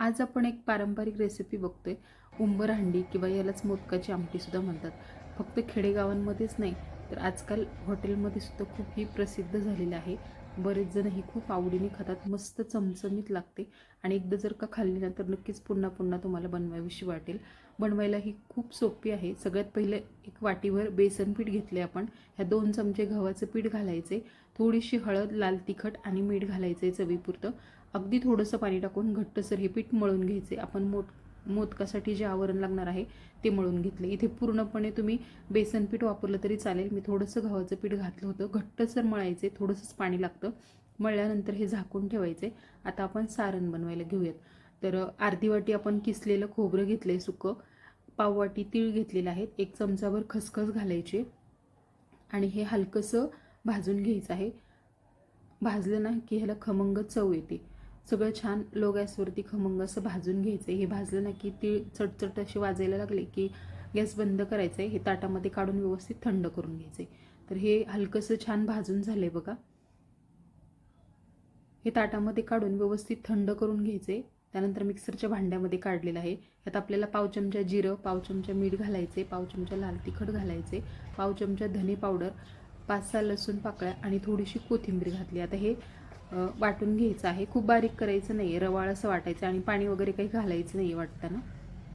आज आपण एक पारंपरिक रेसिपी बघतोय. उंबर हंडी किंवा यालाच मोदकाची आमटीसुद्धा म्हणतात. फक्त खेडेगावांमध्येच नाही तर आजकाल हॉटेलमध्ये सुद्धा खूप ही प्रसिद्ध झालेली आहे. बरेच जण ही खूप आवडीने खातात मस्त चमचमीत लागते आणि एकदा जर का खाल्ली ना तर नक्कीच पुन्हा पुन्हा तुम्हाला बनवावीशी वाटेल. बनवायला ही खूप सोपी आहे. सगळ्यात पहिले एक वाटीभर बेसन पीठ घेतले आपण. ह्या दोन चमचे गव्हाचं पीठ घालायचे थोडीशी हळद लाल तिखट आणि मीठ घालायचे चवीपुरतं. अगदी थोडंसं पाणी टाकून घट्टसर हे पीठ मळून घ्यायचे. आपण मोठ मोदकासाठी जे आवरण लागणार आहे ते मळून घेतले. इथे पूर्णपणे तुम्ही बेसन पीठ वापरलं तरी चालेल. मी थोडंसं गव्हाचं पीठ घातलं होतं. घट्टसर मळायचे. थोडंसंच पाणी लागतं. मळल्यानंतर हे झाकून ठेवायचे. आता आपण सारण बनवायला घेऊयात. तर अर्धी वाटी आपण किसलेलं खोबरं घेतलं आहे सुकं पाववाटी तीळ घेतलेलं आहेत एक चमचाभर खसखस घालायचे. आणि हे हलकंसं भाजून घ्यायचं आहे. भाजलं ना की ह्याला खमंग चव येते. सगळं छान लो गॅसवरती खमंग असं भाजून घ्यायचं आहे हे भाजलं ना की ती चटचट अशी वाजायला लागले की गॅस बंद करायचं आहे हे ताटामध्ये काढून व्यवस्थित थंड करून घ्यायचं आहे तर हे हलकंसं छान भाजून झालं आहे बघा. हे ताटामध्ये काढून व्यवस्थित थंड करून घ्यायचे त्यानंतर मिक्सरच्या भांड्यामध्ये काढलेलं आहे. यात आपल्याला पाव चमचा जिरं पाव चमचा मीठ घालायचे पाव चमचा लाल तिखट घालायचे पाव चमचा धने पावडर पाच सहा लसूण पाकळ्या आणि थोडीशी कोथिंबीर घातली. आता हे वाटून घ्यायचं आहे. खूप बारीक करायचं नाही रवाळ असं वाटायचं आणि पाणी वगैरे काही घालायचं नाही वाटताना.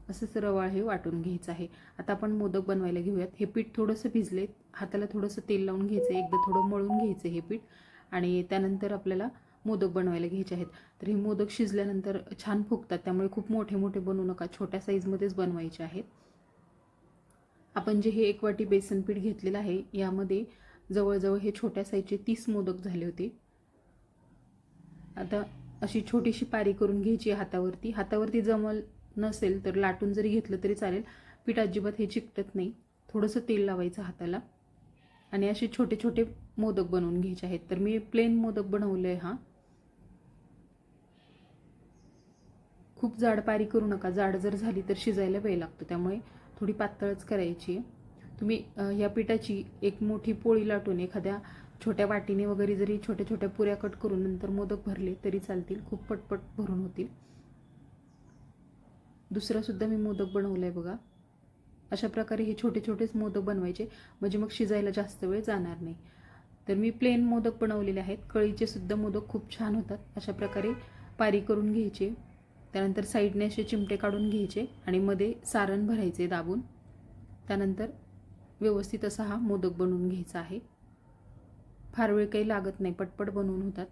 असंच रवाळ हे वाटून घ्यायचं आहे. आता आपण मोदक बनवायला घेऊयात. हे पीठ थोडंसं भिजले हाताला थोडंसं तेल लावून घ्यायचं एकदा थोडं मळून घ्यायचं हे पीठ. आणि त्यानंतर आपल्याला मोदक बनवायला घ्यायचे आहेत. तर हे मोदक शिजल्यानंतर छान फुगतात. त्यामुळे खूप मोठे मोठे बनवू नका. छोट्या साईजमध्येच बनवायचे आहेत. आपण जे हे एक वाटी बेसन पीठ घेतलेलं आहे यामध्ये जवळजवळ हे छोट्या साईजचे तीस मोदक झाले होते. आता अशी छोटीशी पारी करून घ्यायची आहे हातावरती. हातावरती जमल नसेल तर लाटून जरी घेतलं तरी चालेल. पीठ अजिबात हे चिकटत नाही. थोडंसं तेल लावायचं हाताला. आणि असे छोटे छोटे मोदक बनवून घ्यायचे आहेत. तर मी प्लेन मोदक बनवलं आहे हा. खूप जाड पारी करू नका. जाड जर झाली तर शिजायला वेळ लागतो. त्यामुळे थोडी पातळच करायची आहे. तुम्ही या पिठाची एक मोठी पोळी लाटून एखाद्या छोट्या वाटीने वगैरे जरी छोट्या छोट्या पुऱ्या कट करून नंतर मोदक भरले तरी चालतील. खूप पटपट भरून होतील. दुसरासुद्धा मी मोदक बनवलं आहे बघा. अशा प्रकारे हे छोटे छोटेच मोदक बनवायचे. म्हणजे मग शिजायला जास्त वेळ जाणार नाही. तर मी प्लेन मोदक बनवलेले आहेत. कळीचे सुद्धा मोदक खूप छान होतात. अशा प्रकारे पारी करून घ्यायचे. त्यानंतर साईडने असे चिमटे काढून घ्यायचे आणि मध्ये सारण भरायचे दाबून. त्यानंतर व्यवस्थित असा हा मोदक बनवून घ्यायचा आहे. फार वेळ काही लागत नाही पटपट बनवून होतात.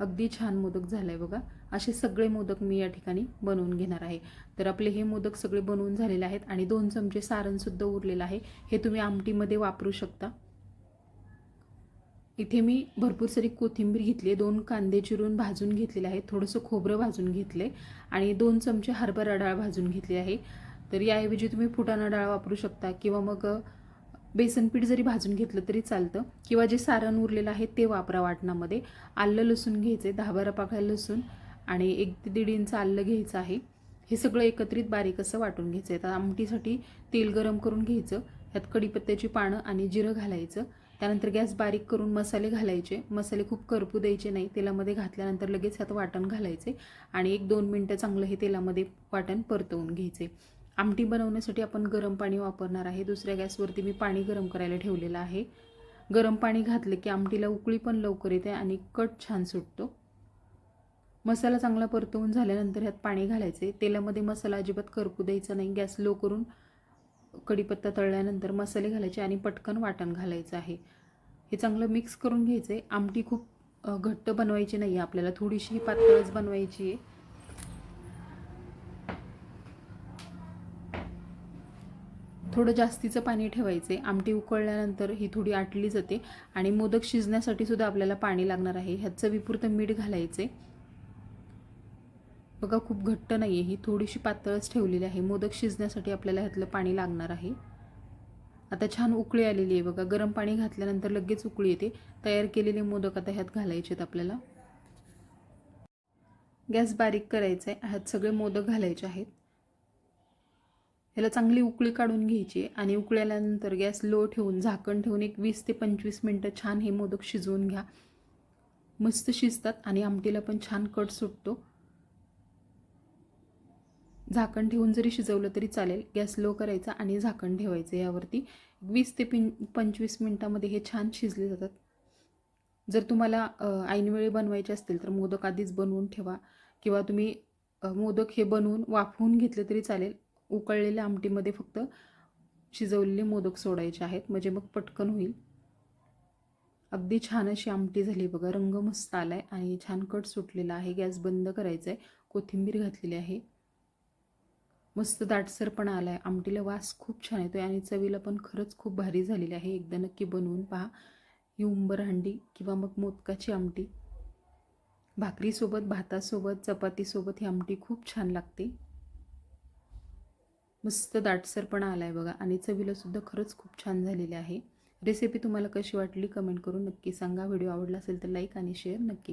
अगदी छान मोदक झालाय बघा. असे सगळे मोदक मी या ठिकाणी बनवून घेणार आहे. तर आपले हे मोदक सगळे बनवून झालेले आहेत आणि दोन चमचे सारणसुद्धा उरलेलं आहे. हे तुम्ही आमटीमध्ये वापरू शकता. इथे मी भरपूर सारी कोथिंबीर घेतली आहे. दोन कांदे चिरून भाजून घेतलेले आहेत. थोडंसं खोबरं भाजून घेतले आणि दोन चमचे हरभरा डाळ भाजून घेतली आहे. तर याऐवजी तुम्ही फुटाणा डाळ वापरू शकता किंवा मग बेसनपीठ जरी भाजून घेतलं तरी चालतं. किंवा जे सारण उरलेलं आहे ते वापरा वाटणामध्ये. आलं लसूण घ्यायचे दहा बारा पाकळ्या लसूण आणि एक ते दीड इंच आलं घ्यायचं आहे. हे सगळं एकत्रित बारीक असं वाटून घ्यायचं. आहे आता आमटीसाठी तेल गरम करून घ्यायचं. ह्यात कढीपत्त्याची पानं आणि जिरं घालायचं. त्यानंतर गॅस बारीक करून मसाले घालायचे. मसाले खूप करपू द्यायचे नाही. तेलामध्ये घातल्यानंतर लगेच ह्यात वाटण घालायचे. आणि एक दोन मिनटं चांगलं हे तेलामध्ये वाटण परतवून घ्यायचे. आमटी बनवण्यासाठी आपण गरम पाणी वापरणार आहे. दुसऱ्या गॅसवरती मी पाणी गरम करायला ठेवलेलं आहे. गरम पाणी घातलं की आमटीला उकळी पण लवकर येते आणि कट छान सुटतो. मसाला चांगला परतवून झाल्यानंतर ह्यात पाणी घालायचे. तेलामध्ये मसाला अजिबात करपू द्यायचा नाही. गॅस लो करून कढीपत्ता तळल्यानंतर मसाले घालायचे आणि पटकन वाटण घालायचं आहे. हे चांगलं मिक्स करून घ्यायचं आहे आमटी खूप घट्ट बनवायची नाही आहे आपल्याला. थोडीशी पातळच बनवायची आहे थोडं जास्तीचं पाणी ठेवायचं. आहे आमटी उकळल्यानंतर ही थोडी आटली जाते आणि मोदक शिजण्यासाठी सुद्धा आपल्याला पाणी लागणार आहे. ह्याचं विपुरत मीठ घालायचं. आहे बघा खूप घट्ट नाही आहे ही. थोडीशी पातळच ठेवलेली आहे. मोदक शिजण्यासाठी आपल्याला ह्यातलं पाणी लागणार आहे. आता छान उकळी आलेली आहे बघा. गरम पाणी घातल्यानंतर लगेच उकळी येते. तयार केलेले मोदक आता ह्यात घालायचे आहेत आपल्याला. गॅस बारीक करायचा आहे ह्यात सगळे मोदक घालायचे आहेत. ह्याला चांगली उकळी काढून घ्यायची आहे आणि उकळल्यानंतर गॅस लो ठेवून झाकण ठेवून एक वीस ते पंचवीस मिनटं छान हे मोदक शिजवून घ्या. मस्त शिजतात आणि आमटीला पण छान कट सुटतो. झाकण ठेवून जरी शिजवलं तरी चालेल. गॅस लो करायचा आणि झाकण ठेवायचं यावरती. वीस ते पिन पंचवीस मिनटामध्ये हे छान शिजले जातात. जर तुम्हाला ऐनवेळी बनवायचे असतील तर मोदक आधीच बनवून ठेवा. किंवा तुम्ही मोदक हे बनवून वाफवून घेतले तरी चालेल. उकळलेल्या आमटीमध्ये फक्त शिजवलेले मोदक सोडायचे आहेत. म्हणजे मग पटकन होईल. अगदी छान अशी आमटी झाली बघा. रंग मस्त आला आहे आणि छान कट सुटलेला आहे. गॅस बंद करायचा आहे कोथिंबीर घातलेली आहे. मस्त दाटसरपणा आला आहे आमटीला वास खूप छान येतो आहे आणि चवीला पण खरंच खूप भारी झालेली आहे. एकदा नक्की बनवून पहा. ही उंबर हंडी किंवा मग मोदकाची आमटी. भाकरीसोबत भातासोबत चपातीसोबत ही आमटी खूप छान लागते. मस्त दाटसरपणा आला आहे बघा. आणि चवीलासुद्धा खरंच खूप छान झालेली आहे. रेसिपी तुम्हाला कशी वाटली कमेंट करून नक्की सांगा. व्हिडिओ आवडला असेल तर लाईक आणि शेअर नक्की